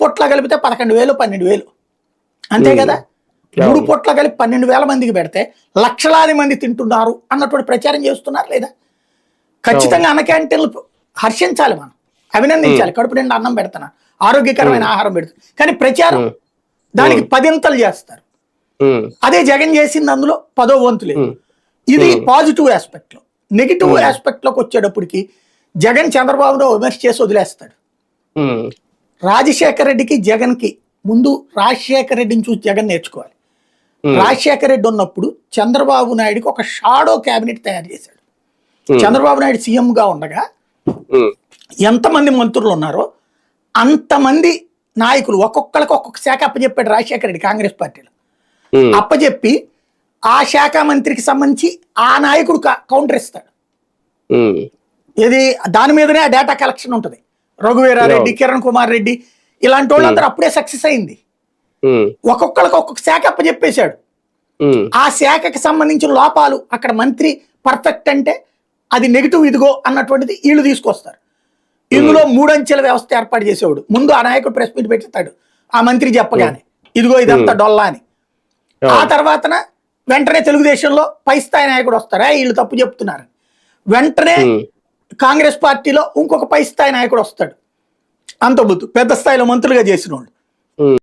పొట్ల కలిపితే పదకొండు వేలు పన్నెండు వేలు. అంతే కదా? మూడు పొట్ల కలిపి పన్నెండు వేల మందికి పెడితే లక్షలాది మంది తింటున్నారు అన్నటువంటి ప్రచారం చేస్తున్నారు లేదా? ఖచ్చితంగా అన్న క్యాంటీన్లు హర్షించాలి మనం. అభినందించాలి. కడుపు నిండా అన్నం పెడుతున్నారు ఆరోగ్యకరమైన ఆహారం పెడుతున్నారు కానీ ప్రచారం దానికి పదింతలు చేస్తారు. అదే జగన్ చేసింది అందులో పదో వంతు లేదు. ఇది పాజిటివ్ ఆస్పెక్ట్లో నెగిటివ్ ఆస్పెక్ట్లోకి వచ్చేటప్పటికి జగన్ చంద్రబాబును విమర్శ చేసి వదిలేస్తాడు. రాజశేఖర రెడ్డికి జగన్కి ముందు రాజశేఖర రెడ్డిని చూసి జగన్ నేర్చుకోవాలి. రాజశేఖర రెడ్డి ఉన్నప్పుడు చంద్రబాబు నాయుడుకి ఒక షాడో క్యాబినెట్ తయారు చేశాడు. చంద్రబాబు నాయుడు సీఎం గా ఉండగా ఎంతమంది మంత్రులు ఉన్నారో అంతమంది నాయకులు ఒక్కొక్కరికి ఒక్కొక్క శాఖ అప్పచెప్పాడు రాజశేఖర రెడ్డి కాంగ్రెస్ పార్టీలో. అప్పచెప్పి ఆ శాఖ మంత్రికి సంబంధించి ఆ నాయకుడు కౌంటర్ ఇస్తాడు. ఇది దాని మీదనే ఆ డేటా కలెక్షన్ ఉంటుంది. రఘువీరారెడ్డి కిరణ్ కుమార్ రెడ్డి ఇలాంటి వాళ్ళందరూ అప్పుడే సక్సెస్ అయింది. ఉమ్, ఒక్కొక్కరికి ఒక్కొక్క శాఖ అప్పచెప్పేశాడు. ఉమ్, ఆ శాఖకి సంబంధించిన లోపాలు అక్కడ మంత్రి పర్ఫెక్ట్ అంటే అది నెగిటివ్ ఇదిగో అన్నటువంటిది వీళ్ళు తీసుకొస్తారు. ఇందులో మూడంచెల వ్యవస్థ ఏర్పాటు చేసేవాడు. ముందు ఆ నాయకుడు ప్రెస్ మీట్ పెడతాడు ఆ మంత్రి చెప్పగానే. ఇదిగో ఇదంతా డొల్లా అని. ఆ తర్వాతన వెంటనే తెలుగుదేశంలో పై స్థాయి నాయకుడు వస్తారా. వీళ్ళు తప్పు చెప్తున్నారు. వెంటనే కాంగ్రెస్ పార్టీలో ఇంకొక పై స్థాయి నాయకుడు వస్తాడు. అంత బుద్ధు. పెద్ద స్థాయిలో మంత్రులుగా చేసిన వాళ్ళు